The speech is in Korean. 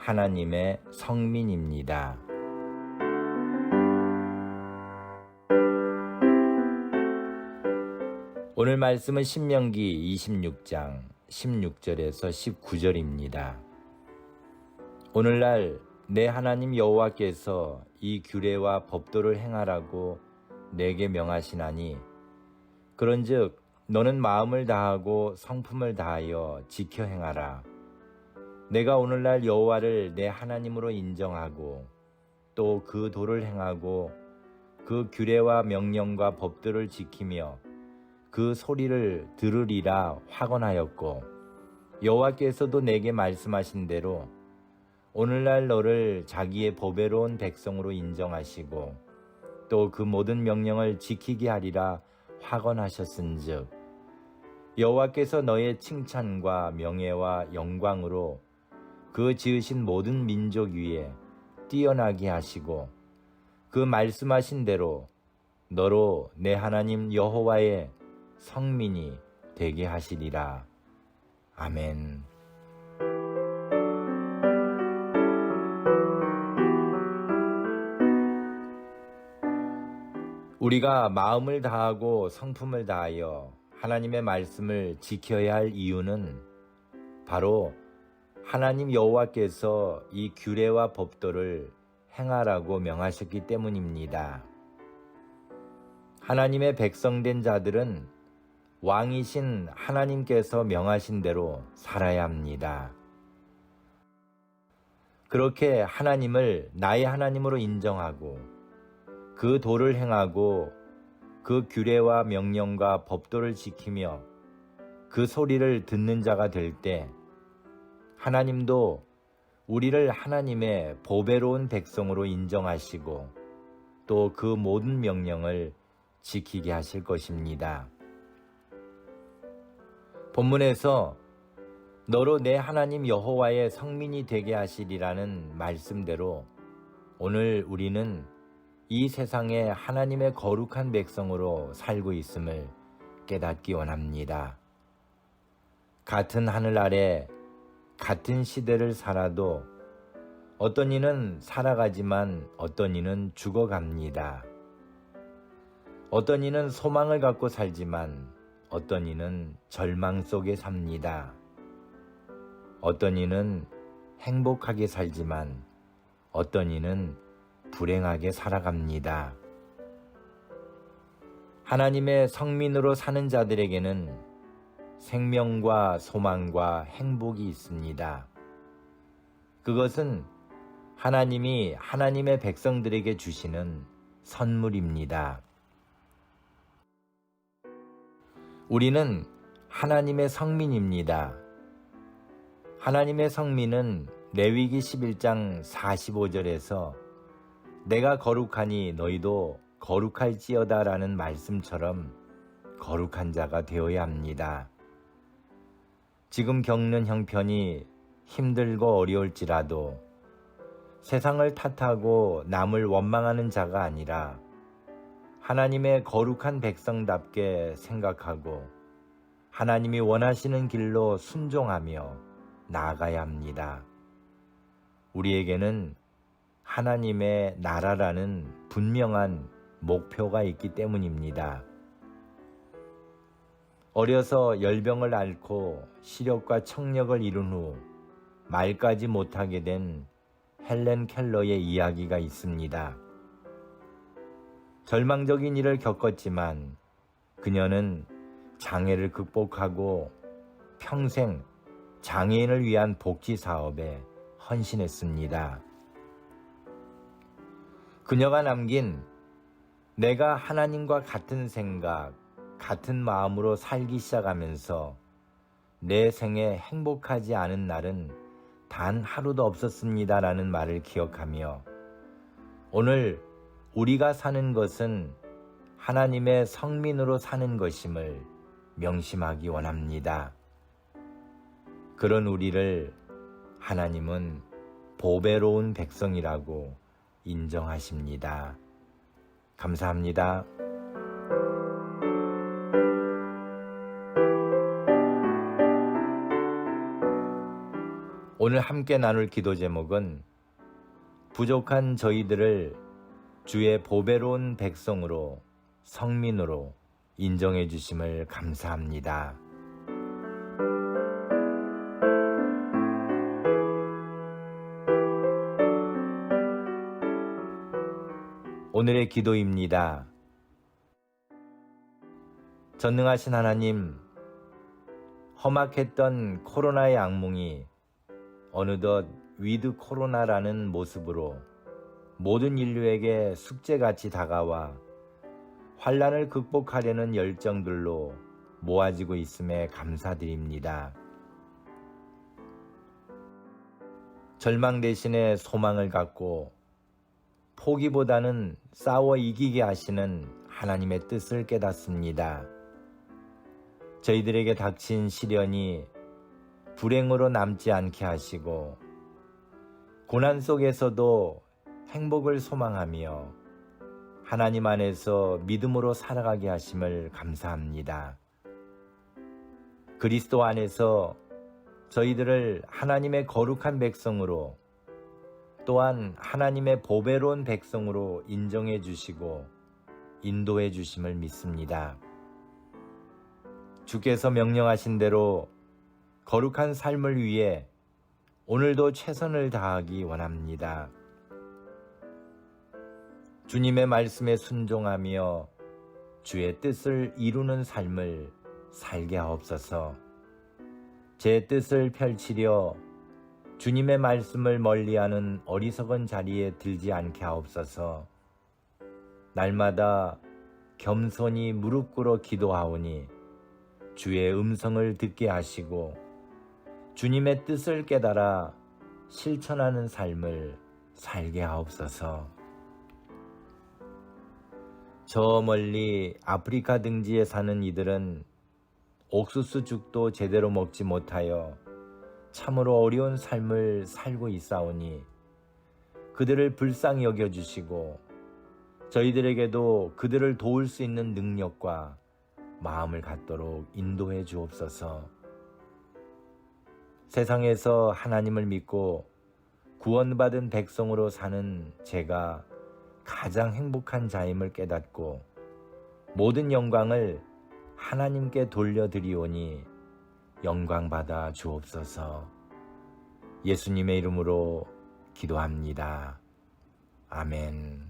하나님의 성민입니다. 오늘 말씀은 신명기 26장 16절에서 19절입니다. 오늘날 내 하나님 여호와께서 이 규례와 법도를 행하라고 내게 명하시나니 그런즉 너는 마음을 다하고 성품을 다하여 지켜 행하라. 내가 오늘날 여호와를 내 하나님으로 인정하고 또 그 도를 행하고 그 규례와 명령과 법들을 지키며 그 소리를 들으리라 확언하였고 여호와께서도 내게 말씀하신 대로 오늘날 너를 자기의 보배로운 백성으로 인정하시고 또 그 모든 명령을 지키게 하리라 확언하셨은즉 여호와께서 너의 칭찬과 명예와 영광으로 그 지으신 모든 민족 위에 뛰어나게 하시고 그 말씀하신 대로 너로 내 하나님 여호와의 성민이 되게 하시리라. 아멘. 우리가 마음을 다하고 성품을 다하여 하나님의 말씀을 지켜야 할 이유는 바로 하나님 여호와께서 이 규례와 법도를 행하라고 명하셨기 때문입니다. 하나님의 백성된 자들은 왕이신 하나님께서 명하신 대로 살아야 합니다. 그렇게 하나님을 나의 하나님으로 인정하고 그 도를 행하고 그 규례와 명령과 법도를 지키며 그 소리를 듣는 자가 될때 하나님도 우리를 하나님의 보배로운 백성으로 인정하시고 또 그 모든 명령을 지키게 하실 것입니다. 본문에서 너로 내 하나님 여호와의 성민이 되게 하시리라는 말씀대로 오늘 우리는 이 세상에 하나님의 거룩한 백성으로 살고 있음을 깨닫기 원합니다. 같은 하늘 아래 같은 시대를 살아도 어떤 이는 살아가지만 어떤 이는 죽어갑니다. 어떤 이는 소망을 갖고 살지만 어떤 이는 절망 속에 삽니다. 어떤 이는 행복하게 살지만 어떤 이는 불행하게 살아갑니다. 하나님의 성민으로 사는 자들에게는 생명과 소망과 행복이 있습니다. 그것은 하나님이 하나님의 백성들에게 주시는 선물입니다. 우리는 하나님의 성민입니다. 하나님의 성민은 레위기 11장 45절에서 내가 거룩하니 너희도 거룩할지어다 라는 말씀처럼 거룩한 자가 되어야 합니다. 지금 겪는 형편이 힘들고 어려울지라도 세상을 탓하고 남을 원망하는 자가 아니라 하나님의 거룩한 백성답게 생각하고 하나님이 원하시는 길로 순종하며 나아가야 합니다. 우리에게는 하나님의 나라라는 분명한 목표가 있기 때문입니다. 어려서 열병을 앓고 시력과 청력을 이룬 후 말까지 못하게 된 헬렌 켈러의 이야기가 있습니다. 절망적인 일을 겪었지만 그녀는 장애를 극복하고 평생 장애인을 위한 복지 사업에 헌신했습니다. 그녀가 남긴 내가 하나님과 같은 생각, 같은 마음으로 살기 시작하면서 내 생에 행복하지 않은 날은 단 하루도 없었습니다 라는 말을 기억하며 오늘 우리가 사는 것은 하나님의 성민으로 사는 것임을 명심하기 원합니다. 그런 우리를 하나님은 보배로운 백성이라고 인정하십니다. 감사합니다. 오늘 함께 나눌 기도 제목은 부족한 저희들을 주의 보배로운 백성으로 성민으로 인정해 주심을 감사합니다. 오늘의 기도입니다. 전능하신 하나님, 험악했던 코로나의 악몽이 어느덧 위드 코로나라는 모습으로 모든 인류에게 숙제같이 다가와 환란을 극복하려는 열정들로 모아지고 있음에 감사드립니다. 절망 대신에 소망을 갖고 포기보다는 싸워 이기게 하시는 하나님의 뜻을 깨닫습니다. 저희들에게 닥친 시련이 불행으로 남지 않게 하시고 고난 속에서도 행복을 소망하며 하나님 안에서 믿음으로 살아가게 하심을 감사합니다. 그리스도 안에서 저희들을 하나님의 거룩한 백성으로 또한 하나님의 보배로운 백성으로 인정해 주시고 인도해 주심을 믿습니다. 주께서 명령하신 대로 거룩한 삶을 위해 오늘도 최선을 다하기 원합니다. 주님의 말씀에 순종하며 주의 뜻을 이루는 삶을 살게 하옵소서. 제 뜻을 펼치려 주님의 말씀을 멀리하는 어리석은 자리에 들지 않게 하옵소서. 날마다 겸손히 무릎 꿇어 기도하오니 주의 음성을 듣게 하시고 주님의 뜻을 깨달아 실천하는 삶을 살게 하옵소서. 저 멀리 아프리카 등지에 사는 이들은 옥수수 죽도 제대로 먹지 못하여 참으로 어려운 삶을 살고 있사오니 그들을 불쌍히 여겨주시고 저희들에게도 그들을 도울 수 있는 능력과 마음을 갖도록 인도해 주옵소서. 세상에서 하나님을 믿고 구원받은 백성으로 사는 제가 가장 행복한 자임을 깨닫고 모든 영광을 하나님께 돌려드리오니 영광 받아 주옵소서. 예수님의 이름으로 기도합니다. 아멘.